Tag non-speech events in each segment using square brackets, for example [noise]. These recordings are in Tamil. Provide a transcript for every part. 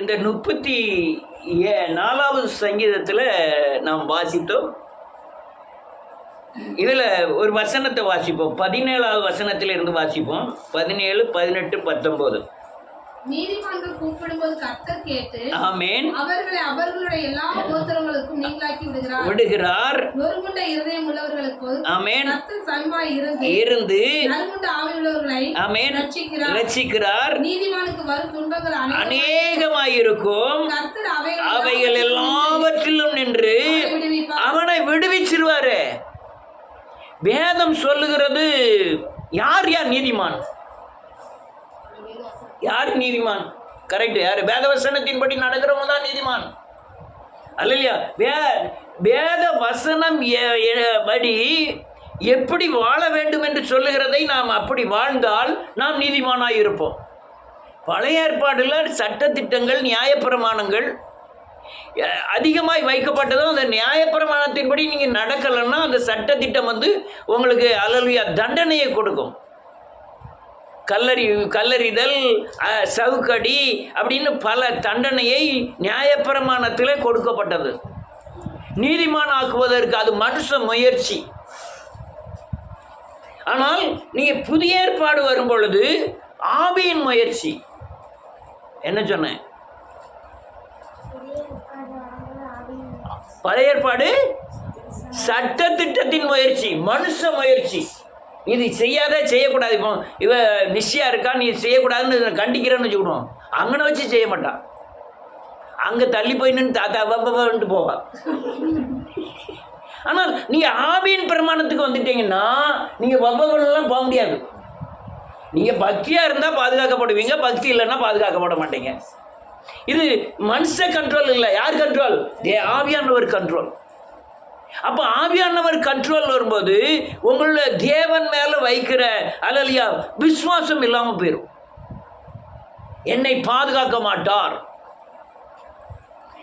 இந்த முப்பத்தி ஏ நாலாவது சங்கீதத்தில் நாம் வாசித்தோம். இதில் ஒரு வசனத்தை வாசிப்போம். பதினேழாவது வசனத்தில் இருந்து வாசிப்போம். பதினேழு பதினெட்டு பத்தொம்போது நீதிமான்கள் கூப்பிடும்போது கர்த்தர் கேட்டு ஆமேன். அவர்களை அவர்களுடைய எல்லா கோத்திரங்களுக்கும் நீங்களாக்கி விடுகிறார். விடுகிறார். நொறுங்குண்ட இருதயம் உள்ளவர்களுக்கு ஆமேன். கர்த்தர் சமமாய் இருந்து இருந்து நறுங்குண்ட ஆவியுள்ளவர்களை ஆமேன். ரட்சிக்கிறார். ரட்சிக்கிறார். நீதிமானுக்கு வரும் துன்பங்கள் அநேகமாயிருக்கும். கர்த்தர் அவைகள் எல்லாவற்றிலும் நின்று அவனை விடுவிச்சிருவாரு. வேதம் சொல்லுகிறது யார் யார் நீதிமான்? யார் நீதிமான்? கரெக்ட் யார்? வேதவசனத்தின்படி நடக்கிறவங்க தான் நீதிமான். அல்லையா? வே வேத வசனம் எ- படி எப்படி வாழ வேண்டும் என்று சொல்லுகிறதை நாம் அப்படி வாழ்ந்தால் நாம் நீதிமானாக இருப்போம். பழைய ஏற்பாடில் சட்டத்திட்டங்கள் நியாயப்பிரமாணங்கள் அதிகமாய் வைக்கப்பட்டதும் அந்த நியாயப்பிரமாணத்தின்படி நீங்கள் நடக்கலைன்னா அந்த சட்டத்திட்டம் வந்து உங்களுக்கு அலலுயா தண்டனையை கொடுக்கும். கல்லறி கல்லறிதல் சவுக்கடி அப்படின்னு பல தண்டனையை நியாயப்பிரமாணத்தில் கொடுக்கப்பட்டது. நீதிமான் ஆக்குவதற்கு அது மனுஷ முயற்சி. ஆனால் நீங்கள் புதிய ஏற்பாடு வரும் பொழுது ஆவியின் முயற்சி. என்ன சொன்னேன்? பழைய ஏற்பாடு? சட்ட திட்டத்தின் முயற்சி மனுஷ முயற்சி. இது செய்யாத செய்யக்கூடாது. இப்போ இவ நிச்சயா இருக்கா நீ செய்யக்கூடாதுன்னு இதை கண்டிக்கிறேன்னு வச்சுக்கிடுவோம். அங்கனை வச்சு செய்ய மாட்டான் அங்கே தள்ளி போய் நின்று தாத்தா வப்பன்ட்டு போவா. ஆனால் நீங்கள் ஆவியின் பிரமாணத்துக்கு வந்துட்டீங்கன்னா நீங்கள் வப்பவெல்லாம் போக முடியாது. நீங்கள் பக்தியாக இருந்தால் பாதுகாக்கப்படுவீங்க பக்தி இல்லைன்னா பாதுகாக்கப்பட மாட்டீங்க. இது மனுஷ கண்ட்ரோல் இல்லை. யார் கண்ட்ரோல் ஆவியான ஆவியானவர் கண்ட்ரோல் அப்போ ஆவியானவர் கண்ட்ரோல் வரும்போது உங்களோட தேவன் மேலே வைக்கிற அலலியா விசுவாசம் இல்லாமல் போயிடும் என்னை பாதுகாக்க மாட்டார்.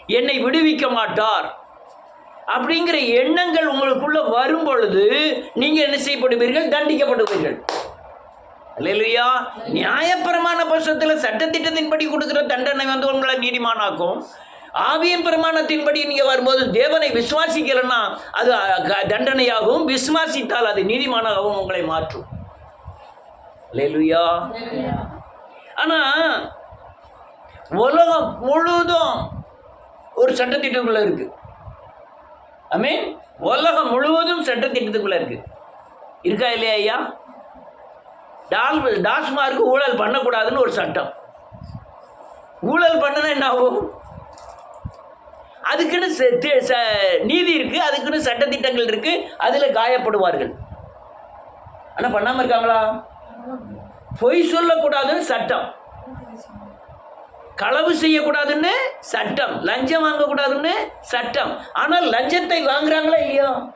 என்னை விடுவிக்க மாட்டார். அப்படிங்கிற எண்ணங்கள் உங்களுக்குள்ள வரும் பொழுது நீங்கள் என்ன செய்யப்படுவீர்கள்? தண்டிக்கப்படுவீர்கள். இல்லையா நியாயப்பிரமான பட்சத்தில் சட்டத்திட்டத்தின்படி கொடுக்குற தண்டனை வந்து உங்களை நீதிமானாக்கும். ஆவியின் பிரமாணத்தின்படி நீங்கள் வரும்போது தேவனை விசுவாசிக்கலைன்னா அது க- தண்டனையாகவும் விசுவாசித்தால் அது நீதிமானாகவும் உங்களை மாற்றும். அல்லேலூயா. ஆனால் உலகம் முழுவதும் ஒரு சட்டத்திட்டத்துக்குள்ளே இருக்கு. ஐ உலகம் முழுவதும் சட்டத்திட்டத்துக்குள்ளே இருக்கு. இருக்கா இல்லையா ஐயா? டால் டாஸ்மார்க்கு ஊழல் பண்ணக்கூடாதுன்னு ஒரு சட்டம். ஊழல் பண்ணுனா என்ன ஆகும்? அதுக்குன்னு ச- நீதி இருக்குது அதுக்குன்னு சட்டத்திட்டங்கள் இருக்குது அதில் காயப்படுவார்கள். ஆனால் பண்ணாமல் இருக்காங்களா? பொய் சொல்லக்கூடாதுன்னு சட்டம். களவு செய்யக்கூடாதுன்னு சட்டம். லஞ்சம் வாங்கக்கூடாதுன்னு சட்டம். ஆனால் லஞ்சத்தை வாங்குறாங்களா இல்லையா?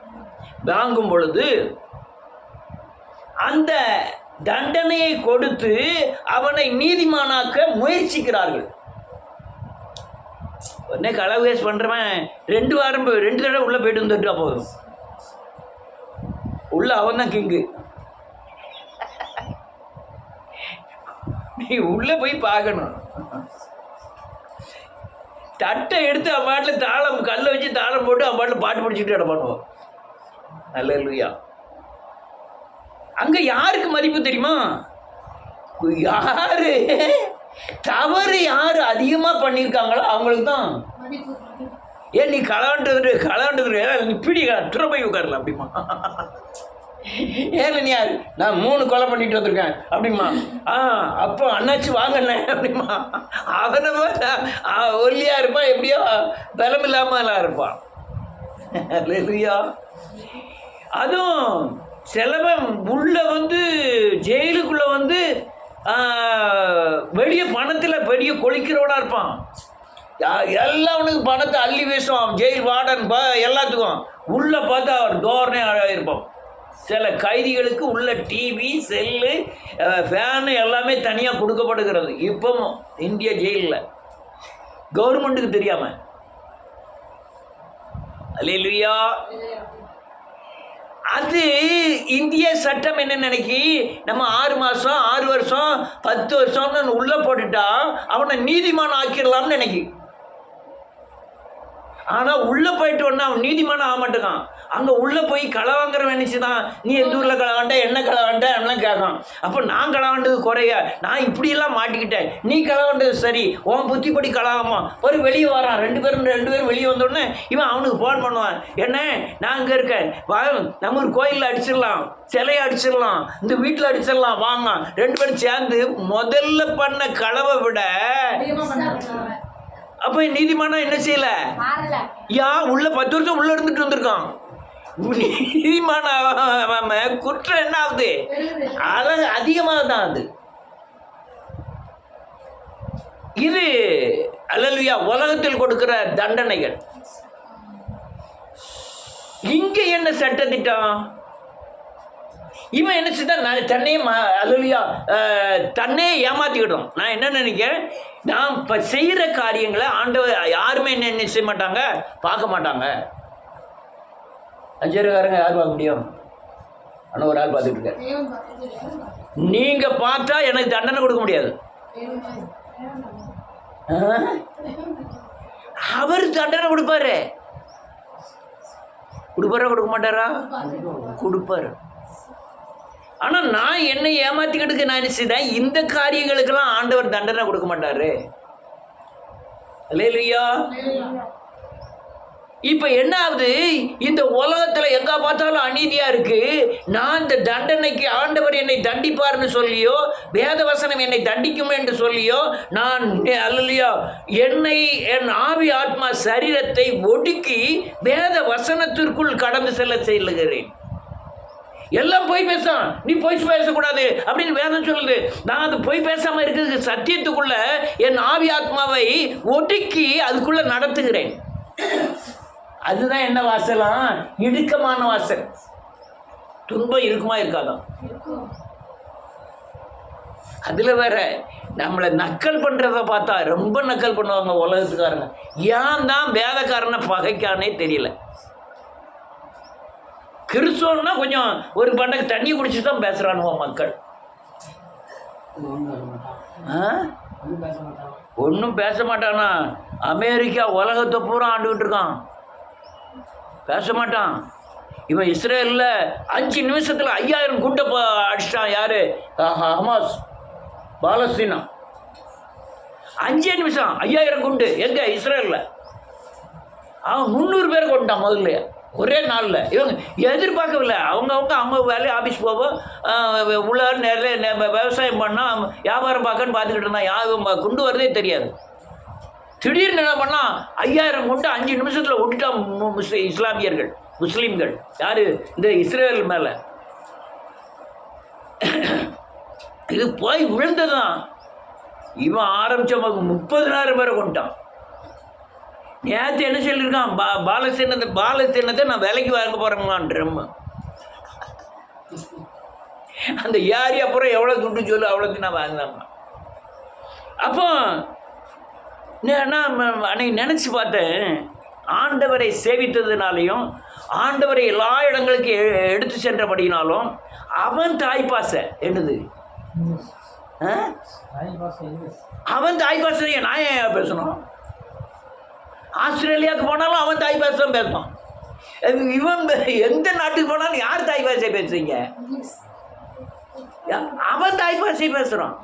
வாங்கும் பொழுது அந்த தண்டனையை கொடுத்து அவனை நீதிமானாக்க முயற்சிக்கிறார்கள். உடனே களவு கேஸ் பண்ணுறவன் ரெண்டு வாரம் ரெண்டு தடவை உள்ளே போயிட்டு வந்துட்டா போதும். உள்ள அவன் தான் கிங்கு நீ உள்ளே போய் பார்க்கணும். தட்டை எடுத்து அவன் பாட்டில் தாளம் கல்லை வச்சு தாளம் போட்டு அவன் பாட்டில் பாட்டு பிடிச்சிக்கிட்டு இடம் பண்ணுவான் நல்ல இல்லையா அங்கே யாருக்கு மதிப்பு தெரியுமா? யாரு? தவறு யார் அதிகமாக பண்ணியிருக்காங்களோ அவங்களுக்கு தான் ஏன் நீ களவாண்டது களவாண்டது நீ பிடி துறை போய் உட்காரல அப்படிமா ஏன் நீ யார்? நான் மூணு கொலை பண்ணிட்டு வந்திருக்கேன் அப்படிமா ஆ அப்போ அண்ணாச்சி வாங்கண்ணே அப்படிமா அவனை ஒல்லியாக ஒல்லியா இருப்பான் எப்படியோ பலம் இல்லாமலாம் இருப்பான் இல்லையா அதுவும் சிலவன் உள்ள வந்து ஜெயிலுக்குள்ள வந்து வெளிய பணத்தில் பெரிய கொளிக்கிறவனாக இருப்பான். எல்லாம் அவனுக்கு பணத்தை அள்ளி வீசுவான். ஜெயில் வார்டன் ப எல்லாத்துக்கும். உள்ளே பார்த்தா அவர் தோரணை இருப்பான் சில கைதிகளுக்கு உள்ள டிவி செல்லு ஃபேனு எல்லாமே தனியாக கொடுக்கப்படுகிறது. இப்பவும் இந்திய ஜெயிலில். கவர்மெண்ட்டுக்கு தெரியாமல் அல்லேலூயா. அது இந்திய சட்டம் என்ன நினைக்கி? நம்ம ஆறு மாதம் ஆறு வருஷம் பத்து வருஷம்னு உள்ளே போட்டுட்டா அவனை நீதிமான் ஆக்கிடலாம்னு நினைக்கி. ஆனால் உள்ளே போயிட்டு உடனே அவன் நீதிமானம் ஆக மாட்டேங்கான். அங்கே உள்ளே போய் களை வாங்குற நினச்சி தான் நீ எந்த ஊரில் களை வாண்ட என்ன களை வாண்ட எல்லாம் கேட்கான் அப்போ நான் களை வாண்டது குறைய நான் இப்படியெல்லாம் மாட்டிக்கிட்டேன். நீ களை வாண்டது சரி உன் புத்திப்படி கலாகமா ஒரு வெளியே வரான். ரெண்டு பேரும் ரெண்டு பேரும் வெளியே வந்தோடனே இவன் அவனுக்கு ஃபோன் பண்ணுவான். என்ன? நான் அங்கே இருக்கேன். வா நம்ம ஒரு கோயிலில் அடிச்சிடலாம். சிலையை அடிச்சிடலாம். இந்த வீட்டில் அடிச்சிடலாம். வாங்க. ரெண்டு பேரும் சேர்ந்து முதல்ல பண்ண களவை விட அப்போ நீதிமானம் என்ன செய்யலை? மாறல. யா உள்ள பத்து வருஷம் உள்ள இருந்துட்டு வந்திருக்கான். நீதிமான குற்றம் என்ன ஆகுது பெருகுது அது அதிகமாக தான் அது. இது அலல்வியா உலகத்தில் கொடுக்கிற தண்டனைகள். இங்க என்ன சட்டத்திட்டம்? இவன் என்ன செய்தான் நான் தன்னையே மா தன்னையே ஏமாத்திக்கிட்டோம். நான் என்ன நினைக்கிறேன்? நான் இப்போ செய்கிற காரியங்களை ஆண்டவர் யாருமே என்ன என்ன செய்ய மாட்டாங்க? பார்க்க மாட்டாங்க. அஞ்சருக்காரங்க யார் பார்க்க முடியும்? ஆனால் ஒரு ஆள் பார்த்துட்டு இருக்காரு. தேவன் பார்த்து எனக்கு தண்டனை கொடுக்க முடியாது? அவர் தண்டனை கொடுப்பாரு. கொடுப்பாரா கொடுக்க மாட்டாரா? கொடுப்பாரு. ஆனா நான் என்னை ஏமாத்திக்கிட்டு நான் நினைச்சுதான் இந்த காரியங்களுக்கெல்லாம் ஆண்டவர் தண்டனை கொடுக்க மாட்டாரு. இல்லையா இப்போ என்ன ஆகுது இந்த உலகத்தில் எங்கே பார்த்தாலும் அநீதியாக இருக்குது நான் இந்த தண்டனைக்கு ஆண்டவர் என்னை தண்டிப்பார்னு சொல்லியோ வேத வசனம் என்னை தண்டிக்கும் என்று சொல்லியோ நான் அல்லையோ என்னை என் ஆவி ஆத்மா சரீரத்தை ஒடுக்கி வேத வசனத்திற்குள் கடந்து செல்ல செல்லுகிறேன். எல்லாம் பொய் பேசான் நீ பொய் பேசக்கூடாது அப்படின்னு வேதம் சொல்லுது. நான் அது பொய் பேசாமல் இருக்கிறதுக்கு சத்தியத்துக்குள்ள என் ஆவி ஆத்மாவை ஒடுக்கி அதுக்குள்ள நடத்துகிறேன். அதுதான் என்ன வாசலாம் இடுக்கமான வாசல். துன்பம் இருக்குமா இருக்காதான் அதில் வேற நம்மளை நக்கல் பண்ணுறத பார்த்தா ரொம்ப நக்கல் பண்ணுவாங்க உலகத்துக்காரங்க. ஏன் தான் வேதக்காரனை பகைக்கானே தெரியல. கிறிஸ்துவன்னா கொஞ்சம் ஒரு பண்ணக்கு தண்ணி குடிச்சு தான் பேசுகிறானுவோ மக்கள். ஆ? ஒன்றும் பேச மாட்டானா? அமெரிக்கா உலகத்தை பூரா ஆண்டுகிட்டு இருக்கான். பேச மாட்டான். இவன் இஸ்ரேலில் அஞ்சு நிமிஷத்தில் ஐயாயிரம் குண்டை அடிச்சிட்டான். யாரு? ஹமாஸ். பாலஸ்தீனா. அஞ்சே நிமிஷம். ஐயாயிரம் குண்டு. எங்க? இஸ்ரேலில். அவன் முந்நூறு பேர் கொண்டான் முதல்ல ஒரே நாளில். இவங்க எதிர்பார்க்கவில்லை. அவங்க அவங்க அவங்க வேலையை ஆஃபீஸ் போவோம் உள்ள நிறைய விவசாயம் பண்ணால் வியாபாரம் பார்க்கன்னு பார்த்துக்கிட்டு இருந்தான். யாரும் குண்டு வரதே தெரியாது. திடீர்னு என்ன பண்ணால் ஐயாயிரம் கொண்டு அஞ்சு நிமிஷத்தில் விட்டுட்டான் மு- இஸ்லாமியர்கள் முஸ்லீம்கள். யார்? இந்த இஸ்ரேல் மேலே. இது போய் விழுந்ததான் இவன் ஆரம்பித்த முப்பதினாயிரம் பேரை கொண்டுட்டான். நேற்று என்ன சொல்லியிருக்கான்? பா பாலசீனத்தை பாலசீனத்தை நான் விலைக்கு வாங்க போகிறேங்களான் ட்ரம் அந்த ஏரி அப்புறம் எவ்வளோ துண்டு சொல்லு அவ்வளோக்கு நான் வாங்கினாங்க அப்போ நான் அன்னைக்கு நினச்சி பார்த்தேன். ஆண்டவரை சேவித்ததுனாலையும் ஆண்டவரை எல்லா இடங்களுக்கு எ- எடுத்து சென்றபடினாலும் அவன் தாய்ப்பாசை என்னது? அவன் தாய் பாசையை நான் ஏன் பேசணும்? ஆஸ்திரேலியாவுக்கு போனாலும் அவன் தாய் பாசை தான் பேசுவான். இவன் எந்த நாட்டுக்கு போனாலும் யார் தாய் பாசை பேசுறீங்க அவன் தாய் பாசையை பேசுகிறான்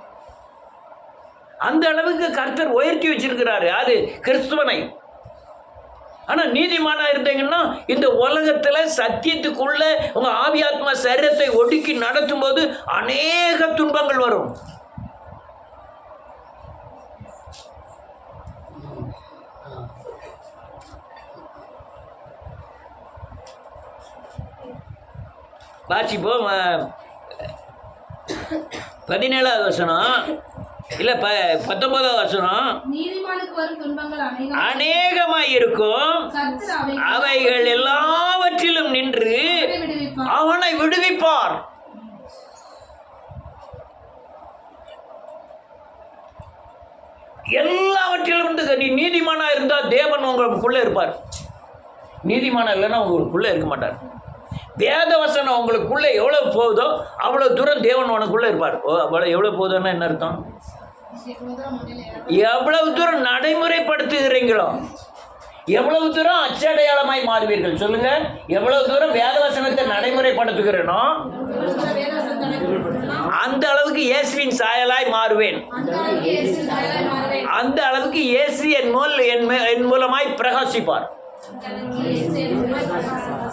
அந்த அளவுக்கு கர்த்தர் உயர்த்தி வச்சிருக்கிறாரு. அது கிறிஸ்துவனை. ஆனால் நீதிமானாக இருந்தீங்கன்னா இந்த உலகத்தில் சத்தியத்துக்குள்ள உங்கள் ஆவியாத்மா சரீரத்தை ஒடுக்கி நடத்தும் போது அநேக துன்பங்கள் வரும். வாசிப்போம் பதினேழாவது வசனம். இல்லை ப துன்பங்கள் அநேகம் அநேகமாய் இருக்கும். அவைகள் எல்லாவற்றிலும் நின்று அவனை விடுவிப்பார். எல்லாவற்றிலும் நீ நீதிமானா இருந்தா தேவன் உங்களுக்குள்ள இருப்பார். நீதிமானா இல்லைன்னா உங்களுக்குள்ள இருக்க மாட்டார். வேத வசனம் உங்களுக்குள்ளே எவ்வளோ போகுதோ அவ்வளோ தூரம் தேவன் உனக்குள்ளே இருப்பார். அவ்வளோ எவ்வளோ போகுதோன்னா என்ன அர்த்தம்? எவ்வளவு தூரம் நடைமுறைப்படுத்துகிறீங்களோ எவ்வளவு தூரம் அச்சடையாளமாய் மாறுவீர்கள் சொல்லுங்க. எவ்வளவு தூரம் வேதவசனத்தை நடைமுறைப்படுத்துகிறேனோ அந்த அளவுக்கு இயேசுவின் சாயலாய் மாறுவேன். அந்த அளவுக்கு இயேசு என் மூல் என் மே- என் மூலமாய் பிரகாசிப்பார்.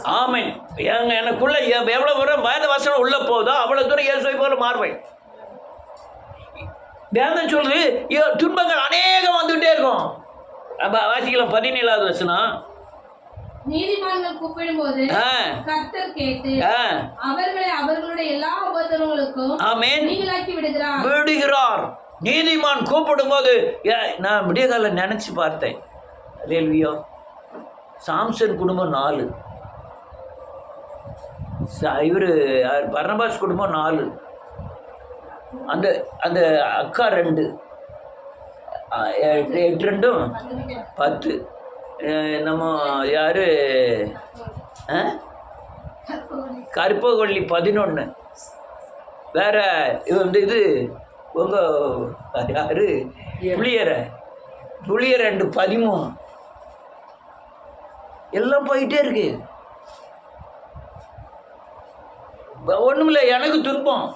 ஆமை எனக்குள்ள எவ்வளவு தூரம் வேத வசனம் உள்ள போதோ அவ்வளவு தூரம் இயேசுவை போல மாறுவேன். வேதம் சொல்லுது துன்பங்கள் அநேகம் வந்துகிட்டே இருக்கும். அப்ப வாசிக்கலாம் பதினேழாவது வசனம். நீதிமான்கள் கூப்பிடும்போது கர்த்தர் கேட்டு அவர்களை அவர்களுடைய எல்லா உபத்திரவங்களுக்கும் ஆமென். நீங்களாக்கி விடுகிறார். விடுகிறார். நீதிமான் கூப்பிடும்போது ஏ, நான் விடிய கால நினச்சி பார்த்தேன். ரேல்வியோ சாம்சன் குடும்பம் நாலு. இவர் பர்ணபாஸ் குடும்பம் நாலு. அந்த அந்த அக்கா ரெண்டு. எட்டு ரெண்டும்? பத்து. நம்ம யார்? கருப்பகொல்லி பதினொன்று வேற இது வந்து இது உங்கள் யாரு? புளியரை. புளியரை ரெண்டு பதிமூணு. எல்லாம் போயிட்டே இருக்கு. ஒன்றும் இல்லை எனக்கு துன்பம்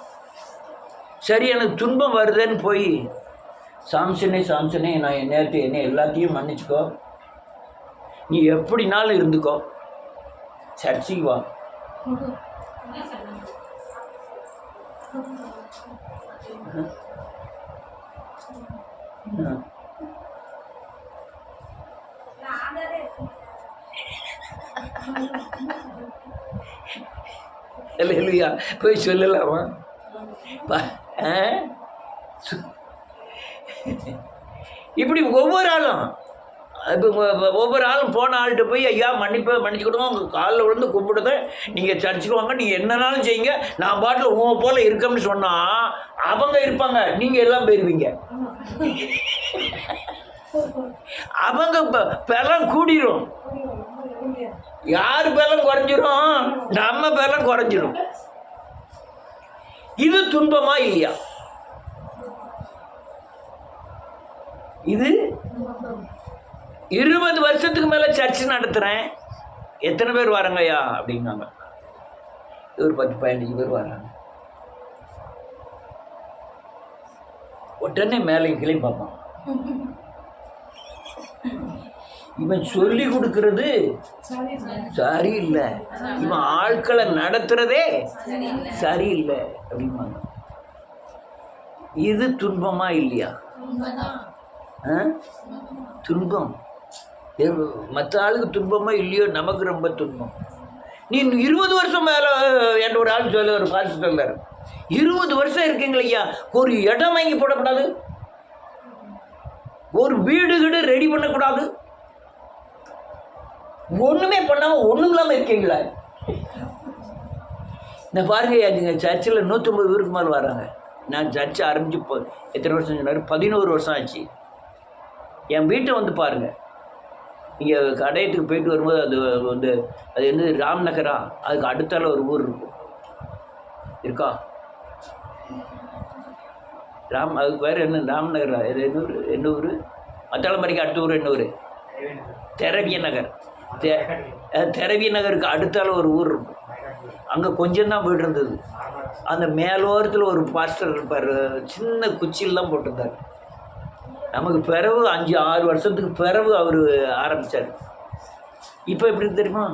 சரி எனக்கு துன்பம் வருதுன்னு போய் சாம்சனே சாம்சனே நான் நேற்று என்ன எல்லாத்தையும் மன்னிச்சுக்கோ நீ எப்படினாலும் இருந்துக்கோ சர்ச்சைக்கு வா. இல்லையா போய் சொல்லலாமா பா- இப்படி ஒவ்வொரு ஆளும் இப்போ ஒவ்வொரு ஆளும் போன ஆள்கிட்ட போய் ஐயா மன்னிப்ப மன்னிச்சு கொடுங்க உங்கள் காலில் விழுந்து கும்பிடுதேன் நீங்கள் சர்ச்சுக்கு வாங்க நீங்கள் என்னனாலும் செய்யுங்க. நான் பாட்டில் உன் போல் இருக்கோம்னு சொன்னால் அவங்க இருப்பாங்க. நீங்கள் எல்லாம் போயிருவீங்க. அவங்க பெலம் கூடிரும். யார் பெலம் குறைஞ்சிரும்? நம்ம பெலம் குறைஞ்சிரும். இது துன்பமா இல்லையா? இது இருபது வருஷத்துக்கு மேலே சர்ச் நடத்துகிறேன் எத்தனை பேர் வராங்கய்யா அப்படின்னாங்க. ஒரு பத்து பதினஞ்சு பேர் வராங்க. உடனே மேலே கிளம்பி பார்ப்பான் இவன் சொல்லி கொடுக்கறது சரியில்லை. இவன் ஆட்களை நடத்துறதே சரியில்லை. அப்படிம்பாங்க. இது துன்பமா இல்லையா? துன்பம். மற்ற ஆளுக்கு துன்பமா இல்லையோ நமக்கு ரொம்ப துன்பம். நீ இருபது வருஷம் மேலே என்ற ஒரு ஆள் சொல்ல ஒரு பாசி சொல்லார். இருபது வருஷம் இருக்கீங்களா ஐயா ஒரு இடம் வாங்கி போடக்கூடாது. ஒரு வீடு வீடு ரெடி பண்ணக்கூடாது. ஒன்றுமே பண்ணாமல் ஒன்றும் இல்லாமல் இருக்கீங்களா? இந்த பாருங்க எங்கள் சர்ச்சில் நூற்றம்பது பேருக்கு மேலே வராங்க. நான் சர்ச் ஆரம்பிச்சு இப்போ எத்தனை வருஷம் சொன்னார்? பதினோரு வருஷம் ஆச்சு. என் வீட்டை வந்து பாருங்கள் நீங்கள் கடையத்துக்கு போயிட்டு வரும்போது அது வந்து அது வந்து ராம்நகரா அதுக்கு அடுத்தால ஒரு ஊர் இருக்கும். இருக்கா? ராம் அதுக்கு வேறு என்ன? ராம்நகரா இது என்ன ஊர்? என்ன ஊர்? மத்தாளமரிக்கு அடுத்த ஊர் என்ன ஊர்? தெரவிய நகர் தெ நகருக்கு அடுத்தால ஒரு ஊர் இருக்கும். அங்கே கொஞ்சம்தான் வீடு இருந்தது அந்த மேலோரத்தில் ஒரு பாஸ்டர் இருப்பார். சின்ன குச்சியில் தான் போட்டிருந்தார். நமக்கு பிறகு அஞ்சு ஆறு வருஷத்துக்கு பிறகு அவர் ஆரம்பித்தார் இப்போ எப்படி தெரியுமா?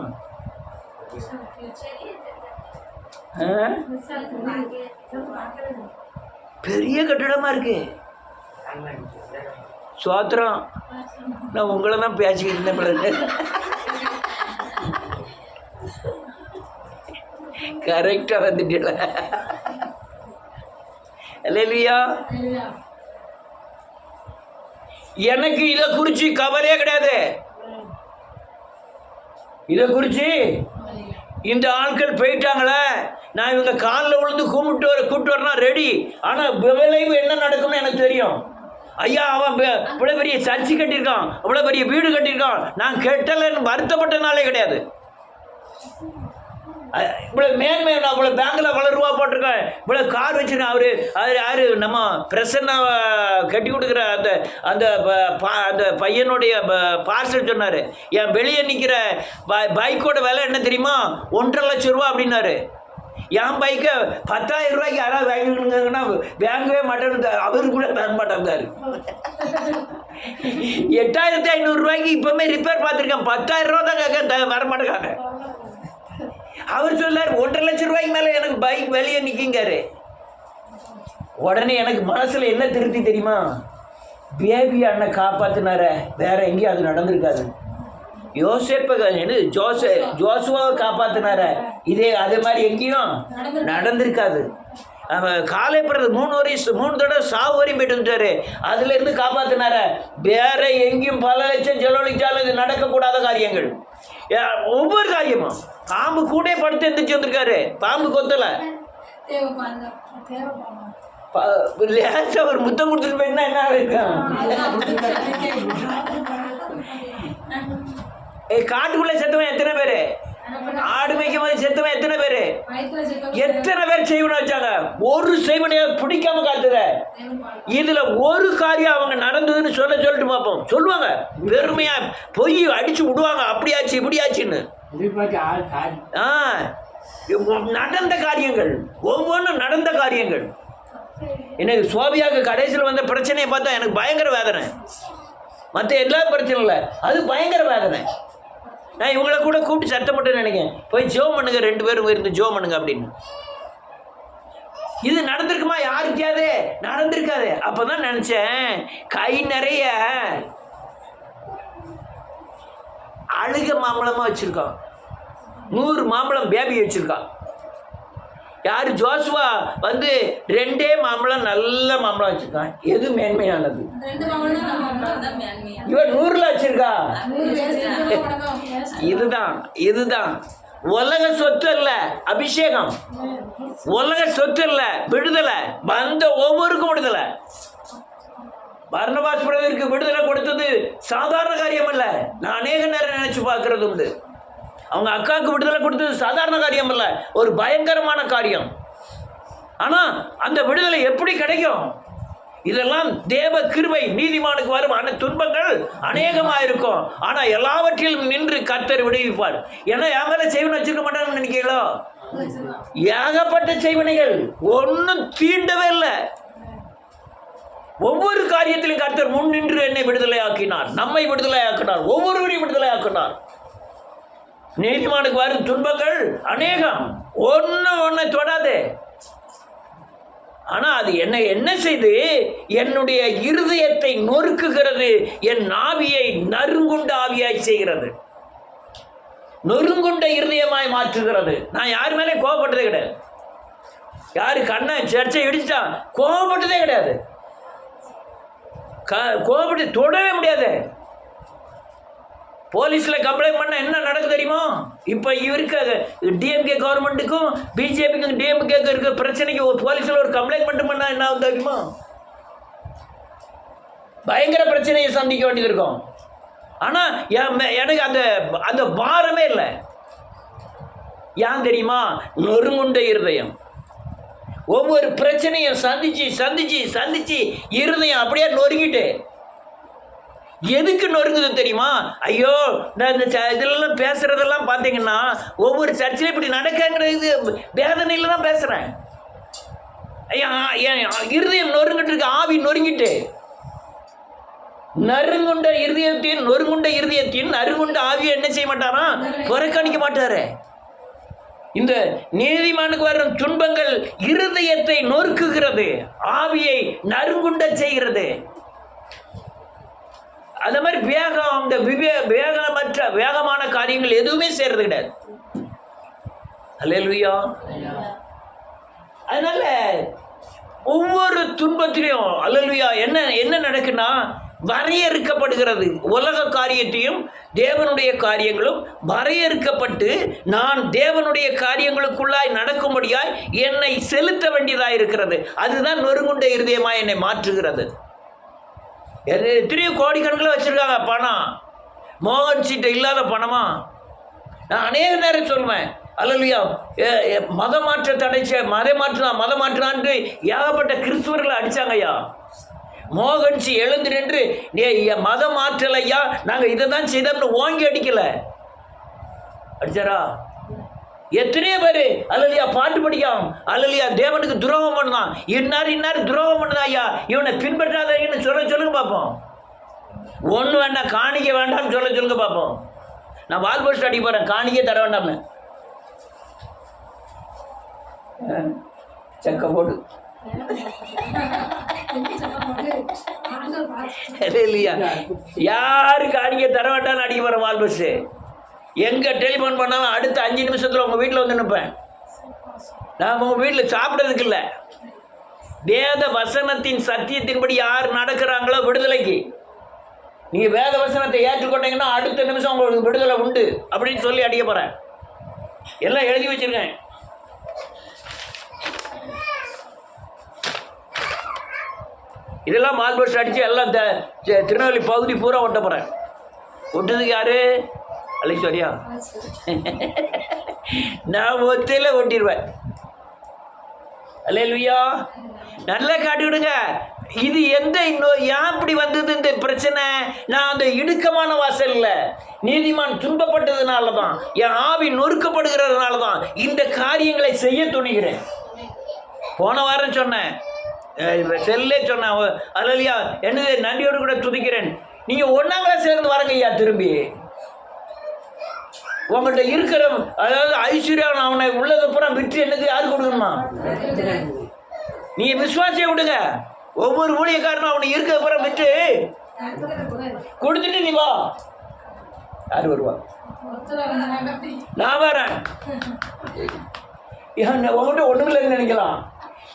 பெரிய கட்டிடமாக இருக்கு. சோத்திரம் நான் உங்களை தான் பேசிக்கிட்டு இருந்தேன் கரெக்டாக வந்துட்டீங்கள. இல்லையா எனக்கு இதை குறித்து கவலையே கிடையாது. இதை குறிச்சு இந்த ஆட்கள் போயிட்டாங்களே. நான் இவங்க காலில் விழுந்து கும்பிட்டு வர கூப்பிட்டு வரனா ரெடி ஆனால் விளைவு என்ன நடக்கும்னு எனக்கு தெரியும். ஐயா அவன் இவ்வளோ பெரிய சர்ச்சு கட்டியிருக்கான். இவ்வளோ பெரிய வீடு கட்டியிருக்கான். நான் கெட்டலைன்னு வருத்தப்பட்ட நாளே கிடையாது. இவ்வளோ மேன்மை நான் இவ்வளோ பேங்கில் பல ரூபா போட்டிருக்கேன் இவ்வளோ கார் வச்சுருக்கேன் அவர் அவர் யார் நம்ம பிரசன்ன கட்டி கொடுக்குற அந்த அந்த ப- பா- அந்த பையனுடைய பார்சல் சொன்னார். என் வெளியே நிற்கிற பைக்கோட விலை என்ன தெரியுமா? ஒன்றரை லட்சம் ரூபா அப்படின்னாரு. என் பைக்கை பத்தாயிரம் ரூபாய்க்கு யாராவது வாங்கிக்கணுங்கன்னா வாங்கவே மாட்டேன்னு அவரு கூட வாங்க மாட்டேங்காரு எட்டாயிரத்தி ஐநூறுரூவாய்க்கு இப்போவுமே ரிப்பேர் பார்த்துருக்கேன். பத்தாயிரம் ரூபா தான் கேட்க வர மாட்டேங்காங்க அவர் சொல்லார் ஒன்றரை லட்சம் ரூபாய்க்கு மேலே எனக்கு பைக் வெளியே நிற்கிங்காரு உடனே எனக்கு மனசில் என்ன திருப்தி தெரியுமா? பேபி அண்ணன் காப்பாத்தினார வேற எங்கேயும் அது நடந்திருக்காது. யோசேப்ப ஜோசே ஜோசுவாவை காப்பாத்தினார இதே அதே மாதிரி எங்கேயும் நடந்திருக்காது. காலை பிறகு மூணு வரையும் மூணு தடவை சாவு வரையும் போயிட்டு வந்துட்டாரு. அதுல இருந்து காப்பாத்தினார வேற எங்கேயும் பல லட்சம் செலவழிச்சாலும் இது நடக்கக்கூடாத காரியங்கள். ஒவ்வொரு காரியமும். பாம்பு கூட படுத்து எந்திரிச்சு வந்திருக்காரு. பாம்பு கொத்தலை. லேசா ஒரு முத்தம் கொடுத்துட்டு போயிருந்தா என்ன ஆயிருக்கும் ஏய் காட்டுக்குள்ள செத்தவன் எத்தனை பேரு? ஆடு மேய்க்கும் போது செத்தவன் எத்தனை பேரு? எத்தனை பேர் செய்வனை வச்சாங்க? ஒரு செய்வனைய பிடிக்காம காத்துற? இதுல ஒரு காரியம் அவங்க நடந்ததுன்னு சொல்ல சொல்லிட்டு பார்ப்போம். சொல்லுவாங்க பெருமையா பொய் அடிச்சு விடுவாங்க. அப்படியாச்சு இப்படியாச்சுன்னு ஆ நடந்த காரியங்கள். ஒவ்வொன்றும் நடந்த காரியங்கள். எனக்கு சோபியாவுக்கு கடைசியில் வந்த பிரச்சனையை பார்த்தா எனக்கு பயங்கர வேதனை. மற்ற எல்லா பிரச்சனையும் இல்லை. அது பயங்கர வேதனை. நான் இவங்கள கூட கூப்பிட்டு சத்தம் போட்டு நினைக்கிறேன். போய் ஜோ பண்ணுங்க ரெண்டு பேரும் இருந்து ஜோ பண்ணுங்க அப்படின்னு. இது நடந்திருக்குமா? யாருக்காது நடந்திருக்காது. அப்பதான் நினச்சேன். கை நிறைய. அழுக மாம்பழமா வச்சிருக்கான் நூறு மாம்பழம் பேபி வச்சிருக்கான் யார் ஜோசுவா வந்து ரெண்டே மாம்பழம் நல்ல மாம்பழம் வச்சிருக்கான் எது மேன்மையானது? இவன் நூறுல வச்சிருக்கா. இதுதான் இதுதான். உலக சொத்து இல்ல அபிஷேகம். உலக சொத்து இல்ல விடுதலை. வந்த ஒவ்வொருக்கும் விடுதலை. பர்ணபாஸ் பிரதருக்கு விடுதலை கொடுத்தது சாதாரண காரியம் இல்ல நான் அநேக நேரம் நினைச்சு பார்க்கறது உண்டு. அவங்க அக்காவுக்கு விடுதலை கொடுத்தது சாதாரண காரியம் இல்ல ஒரு பயங்கரமான காரியம். ஆனா அந்த விடுதலை எப்படி கிடைக்கும்? இதெல்லாம் தேவ கிருபை நீதிமானுக்கு வரும். அன துன்பங்கள் அநேகமாக இருக்கும். ஆனா எல்லாவற்றிலும் நின்று கர்த்தர் விடுவிப்பார். ஏன்னா என் மேல செய்வனை வச்சிருக்க மாட்டாங்கன்னு நினைக்கிறீங்களோ ஏகப்பட்ட செய்வனைகள் ஒன்றும் தீண்டவே இல்லை. ஒவ்வொரு காரியத்திலும் கர்த்தர் முன் நின்று என்னை விடுதலை ஆக்கினார் நம்மை விடுதலை ஆக்கினார் ஒவ்வொருவரையும் விடுதலை ஆக்கினார் நீதிமானுக்கு வரும் துன்பங்கள் அநேகம். ஒன்று ஒன்றை தொடாதே. ஆனால் அது என்னை என்ன செய்து என்னுடைய இருதயத்தை நொறுக்குகிறது என் ஆவியை நறுங்குண்ட ஆவியாய் செய்கிறது. நொறுங்குண்ட இருதயமாய் மாற்றுகிறது. நான் யார் மேலே கோவப்பட்டதே கிடையாது. யாரு கண்ணை சர்ச்சை இடிச்சிட்டான் கோவப்பட்டதே கிடையாது. க- கோவப்பட்டு தொடவே முடியாது. போலீஸில் கம்ப்ளைண்ட் பண்ண என்ன நடக்கு தெரியுமா? இப்போ இவருக்கு டிஎம்கே கவர்மெண்ட்டுக்கும் பிஜேபிக்கும் டிஎம்கேக்கு இருக்க பிரச்சனைக்கு ஒரு போலீஸில் ஒரு கம்ப்ளைண்ட் மட்டும் பண்ணால் என்ன ஆகும் தெரியுமா? பயங்கர பிரச்சனையை சந்திக்க வேண்டியது இருக்கும். ஆனால் மே- எனக்கு அந்த அந்த பாரமே இல்லை. ஏன் தெரியுமா? நொறுங்குண்ட இருதயம். ஒவ்வொரு பிரச்சனையும் சந்திச்சு சந்திச்சு சந்திச்சு இருதயம் அப்படியே நொறுங்கிட்டு. எதுக்கு நொறுங்குது தெரியுமா? ஐயோ நான் இந்த ச- இதெல்லாம் பேசுறதெல்லாம் பார்த்தீங்கன்னா ஒவ்வொரு சர்ச்சில் இப்படி நடக்கங்கிறது வேதனையில் தான் பேசுகிறேன் ஐயா என் இருதயம் நொறுங்கிட்டு இருக்கு ஆவி நொறுங்கிட்டு. நறுங்குண்ட இருதயத்தின் நொறுங்குண்ட இருதயத்தின் நறுங்குண்ட ஆவியை என்ன செய்ய மாட்டாரா? புறக்கணிக்க மாட்டாரு. இந்த நீதிமானுக்கு வரும் துன்பங்கள் இருதயத்தை நொறுக்குகிறது ஆவியை நறுங்குண்ட செய்கிறது. அந்த மாதிரி வேகம் அந்த விவே வேகமற்ற வேகமான காரியங்கள் எதுவுமே செய்யறது கிடையாது. அல்லேலூயா. அதனால ஒவ்வொரு துன்பத்திலையும் அல்லேலூயா என்ன என்ன நடக்குன்னா வரையறுக்கப்படுகிறது. உலக காரியத்தையும் தேவனுடைய காரியங்களும் வரையறுக்கப்பட்டு நான் தேவனுடைய காரியங்களுக்குள்ளாய் நடக்கும்படியாய் என்னை செலுத்த வேண்டியதாக இருக்கிறது. அதுதான் நொறுங்குண்ட இருதயமாக என்னை மாற்றுகிறது. எத்தனையோ கோடிக்கணக்கில் வச்சுருக்காங்க பணம். மோகன் சீட்டை இல்லாத பணமா? நான் அநேக நேரம் சொல்லுவேன் அல்லையா மத மாற்ற தடை செய்- மத மாற்றான் மத ஏகப்பட்ட கிறிஸ்துவர்களை அடித்தாங்கய்யா மோகன்சி எழுந்து நின்று நீ மதம் மாற்றலையா நாங்கள் இதை தான் செய்தோம்னு ஓங்கி அடிக்கல. அடிச்சாரா? எத்தனையோ பேர் அல்லலியா பாட்டு படிக்காம். அல்லலியா தேவனுக்கு துரோகம் பண்ணான் இன்னார் இன்னார் துரோகம் பண்ணா ஐயா? இவனை பின்பற்றாதீங்கன்னு சொல்ல சொல்லுங்க பார்ப்போம் ஒன்று வேண்டாம் காணிக்க வேண்டாம்னு சொல்ல சொல்லுங்க பார்ப்போம் நான் வால் போஸ்ட் அடிக்க போகிறேன் காணிக்கே தர வேண்டாம்னு. செக்க போடு. இல்லையா யாருக்கு அடிக்க தர வேண்டாம் அடிக்க போகிறேன் வால் பஸ்ஸு எங்கே டெலிஃபோன் பண்ணாலும் அடுத்த அஞ்சு நிமிஷத்தில் உங்கள் வீட்டில் வந்து நிற்பேன் நான் உங்கள் வீட்டில் சாப்பிட்றதுக்கு இல்லை. வேத வசனத்தின் சத்தியத்தின்படி யார் நடக்கிறாங்களோ விடுதலைக்கு. நீங்கள் வேத வசனத்தை ஏற்றுக்கொண்டீங்கன்னா அடுத்த நிமிஷம் உங்களுக்கு விடுதலை உண்டு அப்படின்னு சொல்லி அடிக்க போகிறேன் எல்லாம் எழுதி வச்சிருக்கேன். இதெல்லாம் மால்பர்ஸ் அடித்து எல்லாம் த- திருநெல்வேலி பகுதி பூரா ஒட்ட போகிறேன் ஒட்டுறதுக்கு யாரு? அலைஸ்வரியா? நான் ஒத்தையில் ஒட்டிடுவேன் அல்லேலுயா? நல்லா காட்டி விடுங்க. இது எந்த இன்னும் ஏன் இப்படி வந்தது இந்த பிரச்சனை? நான் அந்த இடுக்கமான வாசல் இல்லை நீதிமான் துன்பப்பட்டதுனால தான் என் ஆவி நொறுக்கப்படுகிறதுனால தான் இந்த காரியங்களை செய்ய துணிகிறேன். போன வாரம் சொன்னேன் செல்லே சொன்ன அல்லையா என்னது நன்றியோடு கூட துதிக்கிறேன். நீங்கள் ஒன்றாம் கிளாஸ்ல இருந்து வரங்க ஐயா திரும்பி. உங்கள்கிட்ட இருக்கிற அதாவது ஐஸ்வர்யா அவனை உள்ளது அப்புறம் விற்று என்னது யார் கொடுக்கணுமா? நீங்கள் விசுவாசியை விடுங்க. ஒவ்வொரு ஊழியக்காரனும் அவனை இருக்க அப்புறம் விற்று கொடுத்துட்டு நீ வா. யார் வருவா? நான் வரேன். உங்கள்கிட்ட ஒன்றும் இல்லைன்னு நினைக்கலாம்.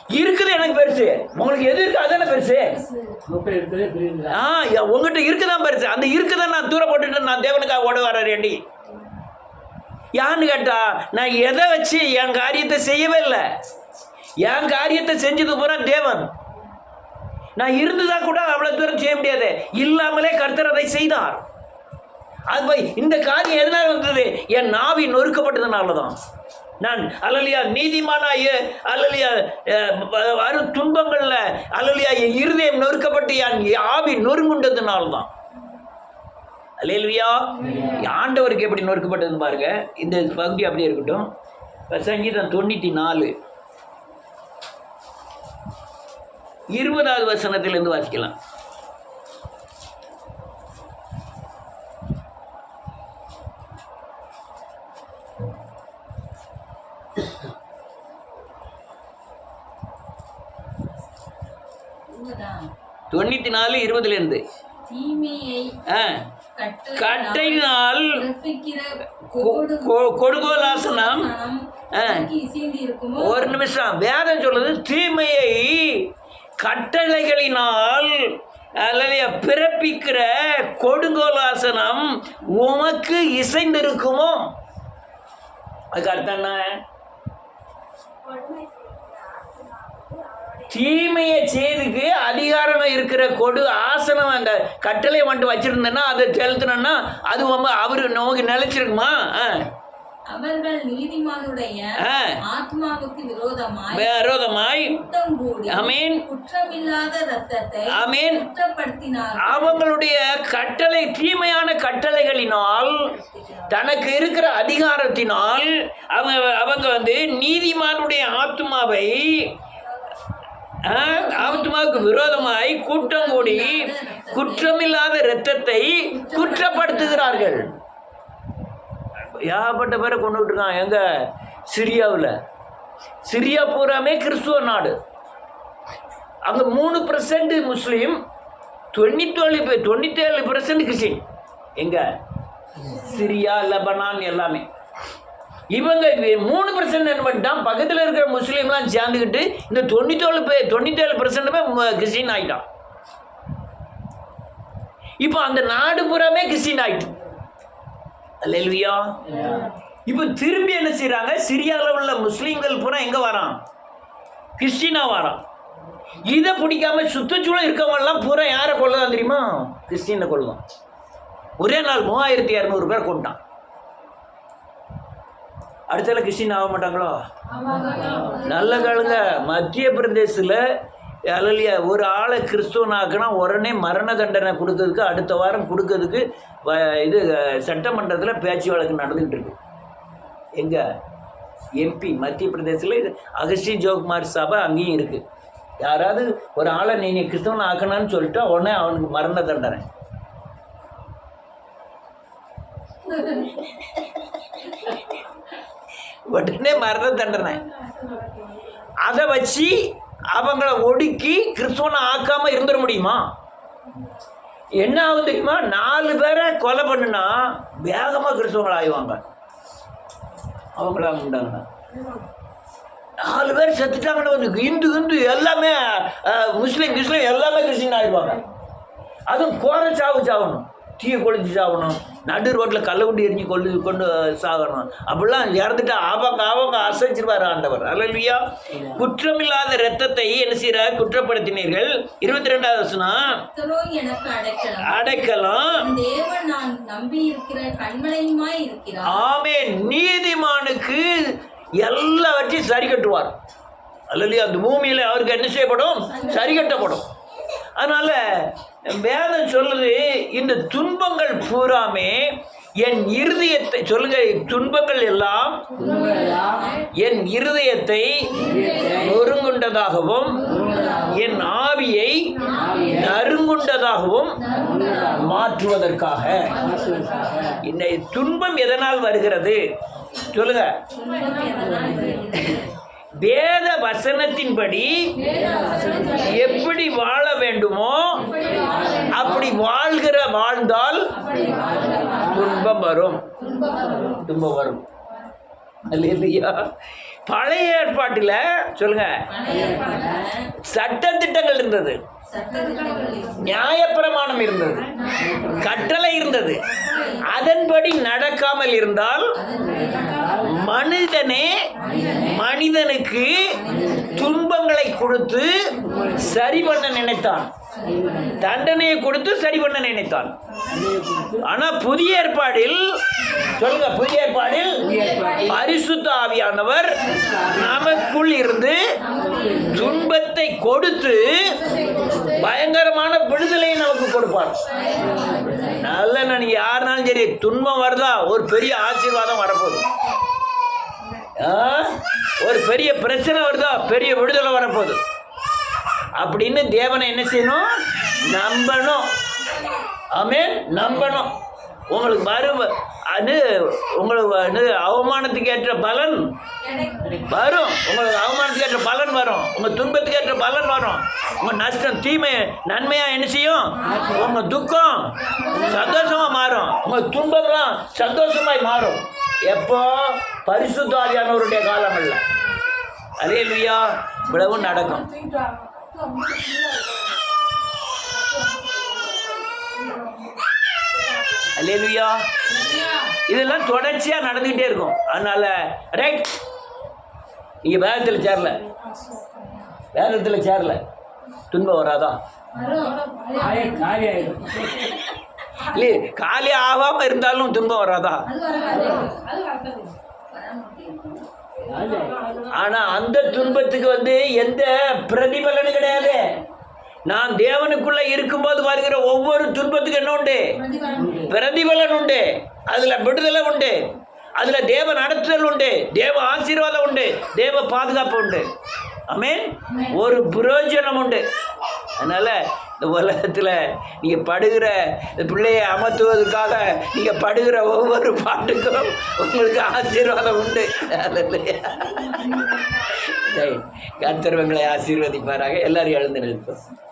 இருக்குது எனக்கு பெருசு. உங்களுக்கு எது இருக்கு அதானே பெருசு. ஆ உங்ககிட்ட இருக்குதான் பெருசு. அந்த இருக்குதான் நான் தூர போட்டுட்டு நான் தேவனுக்காக ஓட வரேன் ரெடி யான்னு கேட்டா நான் எதை வச்சு என் காரியத்தை செய்யவே இல்லை. என் காரியத்தை செஞ்சது பூரா தேவன். நான் இருந்துதா கூட அவ்வளோ தூரம் செய்ய முடியாது. இல்லாமலே கர்த்தர் அதை செய்தார். அது போய் இந்த காரியம் எதனால் வந்தது? என் நாவி நொறுக்கப்பட்டதுனால தான் நான் அல்லலியா நீதிமானாய வ- வரும் துன்பங்களில் அல்லலியா என் இருதயம் நொறுக்கப்பட்டு என் ஆவி நொறுங்குண்டதுனால தான் அல்லேலுயா. ஆண்டவருக்கு எப்படி நொறுக்கப்பட்டதுன்னு பாருங்க. இந்த பகுதி அப்படியே இருக்கட்டும். சங்கீதம் தொண்ணூற்றி நாலு இருபதாவது வசனத்திலிருந்து வாசிக்கலாம். தொண்ணூற்றி நாலு ஆ. கட்டளையினால் கட்டையினால் கொடுகோலாசனம் ஒரு நிமிஷம். வேதம் சொல்லுது தீமையை கட்டளைகளினால் அல்லது பிறப்பிக்கிற கொடுங்கோலாசனம் உமக்கு இசைந்திருக்குமோ? அதுக்கு அர்த்தம் என்ன? தீமையை செய்துக்கு அதிகாரம் இருக்கிற கொடு ஆசனம் அந்த கட்டளை வந்துட்டு வச்சிருந்தேன்னா அதை செலுத்தினோன்னா அது ரொம்ப அவரு நமக்கு நிலைச்சிருக்குமா அவர்கள் நீதிமானுடைய. ஆத்மாவுக்கு விரோதமாய் விரோதமாய் குற்றம் கூடி ஆமென். குற்றமில்லாத ரத்தத்தை ஆமென். குற்றப்படுத்தினார் அவங்களுடைய கட்டளை தீமையான கட்டளைகளினால் தனக்கு இருக்கிற அதிகாரத்தினால் அவங்க அவங்க வந்து நீதிமானுடைய ஆத்மாவை ஆத்மாவுக்கு விரோதமாய் கூட்டம் கூடி குற்றமில்லாத இரத்தத்தை குற்றப்படுத்துகிறார்கள். ஏகப்பட்ட பேரை கொண்டு விட்டுருக்கான்? எங்க? சிரியாவில். சிரியா பூராமே கிறிஸ்துவ நாடு. அங்கே மூணு பர்சன்ட் முஸ்லீம் தொண்ணூத்தேழு தொண்ணூத்தேழு பர்சன்ட் கிறிஸ்டின். எங்க? சிரியா லெபனான் எல்லாமே. இவங்க மூணு பர்சன்ட் பண்ணிட்டான் பக்கத்தில் இருக்கிற முஸ்லீம்லாம் சேர்ந்துக்கிட்டு இந்த தொண்ணூத்தேழு பே தொண்ணூத்தேழு பர்சன்ட்டுமே கிறிஸ்டின் ஆகிட்டான் இப்போ அந்த நாடு பூராமே கிறிஸ்டின் ஆயிட்டு. அல்லேலுயா. இப்போ திரும்பி என்ன செய்கிறாங்க சிரியாவில் உள்ள முஸ்லீம்கள் பூரா எங்கே வரான்? கிறிஸ்டினா வரான். இதை பிடிக்காம சுற்றுச்சூழல் இருக்கவங்கலாம் பூரா யாரை கொள்ளதான் தெரியுமா? கிறிஸ்டினை கொள்ளலாம் ஒரே நாள் மூவாயிரத்தி இரநூறு பேர் கொண்டான் அடுத்தால கிறிஸ்டின் ஆக மாட்டாங்களோ? நல்ல காலுங்க. மத்திய பிரதேசத்தில் அலலியா ஒரு ஆளை கிறிஸ்துவனாக்குனா உடனே மரண தண்டனை கொடுக்கறதுக்கு அடுத்த வாரம் கொடுக்கறதுக்கு வ- இது சட்டமன்றத்தில் பேச்சு வழக்கு நடந்துகிட்டு இருக்கு. எங்கே? எம்பி மத்திய பிரதேசத்தில் அகஸ்டி ஜோகுமார் சபை அங்கேயும் இருக்குது யாராவது ஒரு ஆளை நீ நீ கிறிஸ்தவன் ஆக்கணும்னு சொல்லிட்டு உடனே அவனுக்கு மரண தண்டனை. [laughs] உடனே மரண தண்டனை. அதை வச்சு அவங்கள ஒடுக்கி கிறிஸ்துவனை ஆக்காமல் இருந்துட முடியுமா? என்ன ஆகும் தெரியுமா? நாலு பேரை கொலை பண்ணுனா வேகமாக கிறிஸ்துவங்களை ஆயிடுவாங்க. அவங்களா உண்டாங்க. நாலு பேர் செத்துட்டாங்கன்னு வந்து இந்து இந்து எல்லாமே முஸ்லீம் கிறிஸ்லீம் எல்லாமே கிறிஸ்டின் ஆயிடுவாங்க. அதுவும் கோர சாவு சாகணும் தீயை கொளுத்தி சாகணும். நடு ரோட்டில் கல்லை கொண்டு எரிஞ்சு கொண்டு கொண்டு சாகணும். அப்படிலாம் இறந்துட்டா அவங்க அவங்க அசைச்சிருவார் ஆண்டவர். அல்லையா குற்றமில்லாத இரத்தத்தை என்ன செய்கிறார் குற்றப்படுத்தினீர்கள். இருபத்தி ரெண்டாவது வசனம் அடைக்கலம். ஆமே நீதிமானுக்கு எல்லாவற்றையும் சரி கட்டுவார் அல்லையா அந்த பூமியில் அவருக்கு என்ன செய்யப்படும்? சரி கட்டப்படும் அதனால் வேதம் சொல்லுது இந்த துன்பங்கள் பூராமே என் இருதயத்தை சொல்லுங்க துன்பங்கள் எல்லாம் என் இருதயத்தை நொறுங்குண்டதாகவும் என் ஆவியை நறுங்குண்டதாகவும் மாற்றுவதற்காக. இந்த துன்பம் எதனால் வருகிறது? சொல்லுங்க. வேத வசனத்தின்படி எப்படி வாழ வேண்டுமோ அப்படி வாழ்கிற வாழ்ந்தால் துன்பம் வரும். துன்பம் வரும். இல்லையா பழைய ஏற்பாட்டில் சொல்லுங்க சட்டத்திட்டங்கள் இருந்தது. நியாயப்பிரமாணம் இருந்தது. கட்டளை இருந்தது. அதன்படி நடக்காமல் இருந்தால் மனிதனே மனிதனுக்கு துன்பங்களை கொடுத்து சரி பண்ண நினைத்தான். தண்டனையை கொடுத்து சரி பண்ண நினைத்தான். ஆனா புதிய ஏற்பாடில் சொல்லுங்க புதிய ஏற்பாடில் பரிசுத்த ஆவியானவர் நமக்குள் இருந்து துன்பத்தை கொடுத்து பயங்கரமான விடுதலையை நமக்கு கொடுப்பார். நல்ல நான் யாருனாலும் சரி துன்பம் வருதா ஒரு பெரிய ஆசீர்வாதம் வரப்போகுது. ஆ? ஒரு பெரிய பிரச்சனை வருதா பெரிய விடுதலை வரப்போகுது. அப்படின்னு தேவனை என்ன செய்யணும்? நம்பணும். ஆமே நம்பணும். உங்களுக்கு வரும் அது உங்களுக்கு வந்து அவமானத்துக்கு ஏற்ற பலன் வரும். உங்களுக்கு அவமானத்துக்கு ஏற்ற பலன் வரும். உங்கள் துன்பத்துக்கு ஏற்ற பலன் வரும். உங்கள் நஷ்டம் தீமை நன்மையாக என்ன செய்யும்? உங்கள் துக்கம் சந்தோஷமாக மாறும். உங்கள் துன்பம்லாம் சந்தோஷமாய் மாறும். எப்போ? பரிசுத்தாரியானவருடைய காலங்கள்ல அதே இல்லையா இவ்வளவும் நடக்கும். அல்லேலுயா இதெல்லாம் தொடர்ச்சியாக நடந்துக்கிட்டே இருக்கும். அதனால் ரைட் நீங்கள் வேதத்தில் சேரல. வேதத்தில் சேரல. துன்பம் வராதா? காய காலி ஆயிடும் இல்லையே காலி ஆகாமல் இருந்தாலும் துன்பம் வராதா? ஆனால் அந்த துன்பத்துக்கு வந்து எந்த பிரதிபலனும் கிடையாது. நான் தேவனுக்குள்ளே இருக்கும்போது வருகிற ஒவ்வொரு துன்பத்துக்கு என்ன உண்டு? பிரதிபலன் உண்டு. அதில் விடுதலை உண்டு. அதில் தேவ நடத்துதல் உண்டு. தேவ ஆசீர்வாதம் உண்டு. தேவ பாதுகாப்பு உண்டு. ஆமென்? ஒரு பிரயோஜனம் உண்டு. அதனால் இந்த உலகத்தில் நீங்கள் படுகிற இந்த பிள்ளையை அமர்த்துவதற்காக நீங்கள் படுகிற ஒவ்வொரு பாட்டுக்கும் உங்களுக்கு ஆசீர்வாதம் உண்டு. கர்த்தர்வங்களை ஆசீர்வதிப்பாராக. எல்லாரும் எழுந்து நிற்போம்